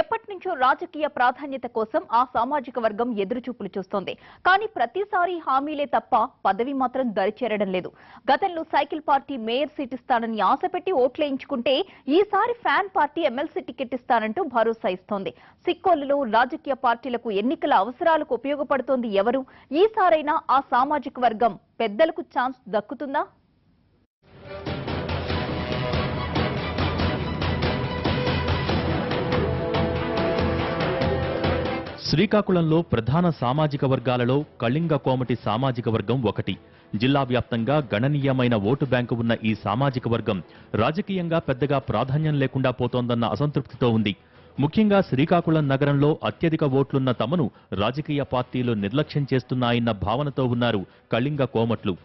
ఎప్పటి నుంచో రాజకీయ ప్రాధాన్యత కోసం ఆ సామాజిక వర్గం ఎదురుచూపులు చూస్తోంది. కానీ ప్రతిసారి హామీలే తప్ప పదవి మాత్రం దరిచేరడం లేదు. గతంలో సైకిల్ పార్టీ మేయర్ సీట్ ఇస్తానని ఆశపెట్టి ఓట్లేయించుకుంటే ఈసారి ఫ్యాన్ పార్టీ ఎమ్మెల్సీ టికెట్ ఇస్తానంటూ భరోసా ఇస్తోంది. సిక్కోలులో రాజకీయ పార్టీలకు ఎన్నికల అవసరాలకు ఉపయోగపడుతోంది ఎవరు? ఈసారైనా ఆ సామాజిక వర్గం పెద్దలకు ఛాన్స్ దక్కుతుందా? శ్రీకాకుళంలో ప్రధాన సామాజిక వర్గాలలో కళింగ కోమటి సామాజిక వర్గం ఒకటి. జిల్లా వ్యాప్తంగా గణనీయమైన ఓటు బ్యాంకు ఉన్న ఈ సామాజిక వర్గం రాజకీయంగా పెద్దగా ప్రాధాన్యం లేకుండా పోతోందన్న అసంతృప్తితో ఉంది. ముఖ్యంగా శ్రీకాకుళం నగరంలో అత్యధిక ఓట్లున్న తమను రాజకీయ పార్టీలు నిర్లక్ష్యం చేస్తున్నాయన్న భావనతో ఉన్నారు కళింగ కోమట్లు.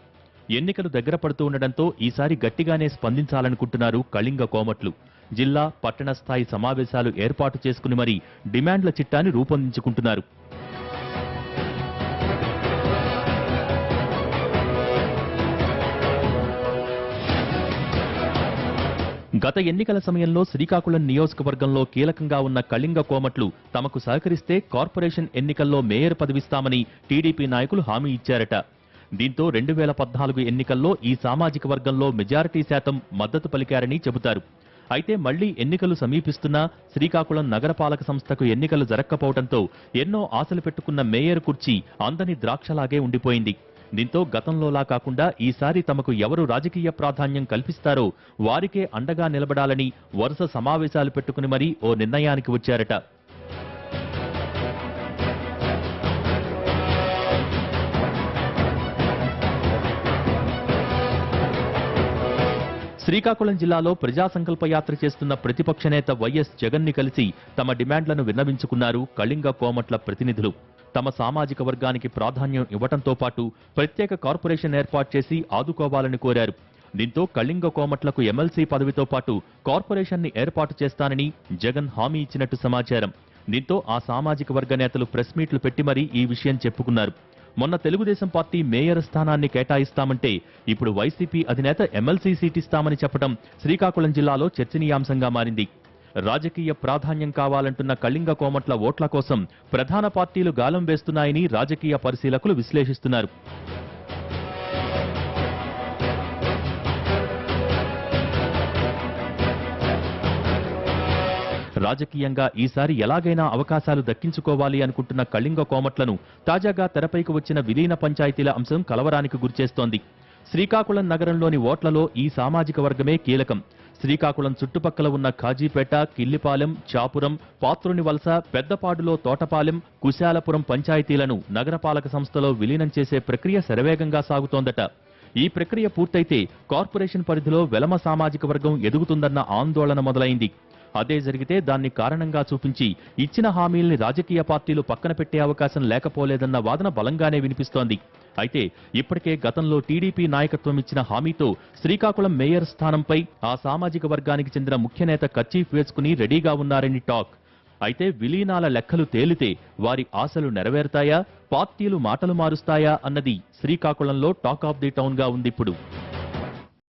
ఎన్నికలు దగ్గర పడుతూ ఉండడంతో ఈసారి గట్టిగానే స్పందించాలనుకుంటున్నారు కళింగ కోమట్లు. జిల్లా పట్టణ స్థాయి సమావేశాలు ఏర్పాటు చేసుకుని మరీ డిమాండ్ల చిట్టాన్ని రూపొందించుకుంటున్నారు. గత ఎన్నికల సమయంలో శ్రీకాకుళం నియోజకవర్గంలో కీలకంగా ఉన్న కళింగ కోమట్లు తమకు సహకరిస్తే కార్పొరేషన్ ఎన్నికల్లో మేయర్ పదవిస్తామని టీడీపీ నాయకులు హామీ ఇచ్చారట. దీంతో రెండు వేల పద్నాలుగు ఎన్నికల్లో ఈ సామాజిక వర్గంలో మెజారిటీ శాతం మద్దతు పలికారని చెబుతారు. అయితే మళ్ళీ ఎన్నికలు సమీపిస్తున్నా శ్రీకాకుళం నగరపాలక సంస్థకు ఎన్నికలు జరక్కపోవడంతో ఎన్నో ఆశలు పెట్టుకున్న మేయర్ కుర్చీ అందని ద్రాక్షలాగే ఉండిపోయింది. దీంతో గతంలోలా కాకుండా ఈసారి తమకు ఎవరు రాజకీయ ప్రాధాన్యం కల్పిస్తారో వారికే అండగా నిలబడాలని వరుస సమావేశాలు పెట్టుకుని మరీ ఓ నిర్ణయానికి వచ్చారట. శ్రీకాకుళం జిల్లాలో ప్రజా సంకల్ప యాత్ర చేస్తున్న ప్రతిపక్ష నేత వైఎస్ జగన్ని కలిసి తమ డిమాండ్లను విన్నవించుకున్నారు కళింగ కోమట్ల ప్రతినిధులు. తమ సామాజిక వర్గానికి ప్రాధాన్యం ఇవ్వటంతో పాటు ప్రత్యేక కార్పొరేషన్ ఏర్పాటు చేసి ఆదుకోవాలని కోరారు. దీంతో కళింగ కోమట్లకు ఎమ్మెల్సీ పదవితో పాటు కార్పొరేషన్ని ఏర్పాటు చేస్తానని జగన్ హామీ ఇచ్చినట్టు సమాచారం. దీంతో ఆ సామాజిక వర్గ నేతలు ప్రెస్ మీట్లు పెట్టి మరీ ఈ విషయం చెప్పుకున్నారు. మొన్న తెలుగుదేశం పార్టీ మేయర్ స్థానాన్ని కేటాయిస్తామంటే ఇప్పుడు వైసీపీ అధినేత ఎమ్మెల్సీ సీట్ ఇస్తామని చెప్పడం శ్రీకాకుళం జిల్లాలో చర్చనీయాంశంగా మారింది. రాజకీయ ప్రాధాన్యం కావాలంటున్న కళింగ కోమట్ల ఓట్ల కోసం ప్రధాన పార్టీలు గాలం వేస్తున్నాయని రాజకీయ పరిశీలకులు విశ్లేషిస్తున్నారు. రాజకీయంగా ఈసారి ఎలాగైనా అవకాశాలు దక్కించుకోవాలి అనుకుంటున్న కళింగ కోమట్లను తాజాగా తెరపైకి వచ్చిన విలీన పంచాయతీల అంశం కలవరానికి గురిచేస్తోంది. శ్రీకాకుళం నగరంలోని ఓట్లలో ఈ సామాజిక వర్గమే కీలకం. శ్రీకాకుళం చుట్టుపక్కల ఉన్న ఖాజీపేట కిల్లిపాలెం చాపురం పాత్రుని వలస పెద్దపాడులో తోటపాలెం కుశాలపురం పంచాయతీలను నగరపాలక సంస్థలో విలీనం చేసే ప్రక్రియ శరవేగంగా సాగుతోందట. ఈ ప్రక్రియ పూర్తయితే కార్పొరేషన్ పరిధిలో వెలమ సామాజిక వర్గం ఎదుగుతుందన్న ఆందోళన మొదలైంది. అదే జరిగితే దాన్ని కారణంగా చూపించి ఇచ్చిన హామీల్ని రాజకీయ పార్టీలు పక్కన పెట్టే అవకాశం లేకపోలేదన్న వాదన బలంగానే వినిపిస్తోంది. అయితే ఇప్పటికే గతంలో టీడీపీ నాయకత్వం ఇచ్చిన హామీతో శ్రీకాకుళం మేయర్ స్థానంపై ఆ సామాజిక వర్గానికి చెందిన ముఖ్య నేత కచ్చీఫ్ వేసుకుని రెడీగా ఉన్నారని టాక్. అయితే విలీనాల లెక్కలు తేలితే వారి ఆశలు నెరవేరుతాయా? పార్టీలు మాటలు మారుస్తాయా? అన్నది శ్రీకాకుళంలో టాక్ ఆఫ్ ది టౌన్గా ఉంది ఇప్పుడు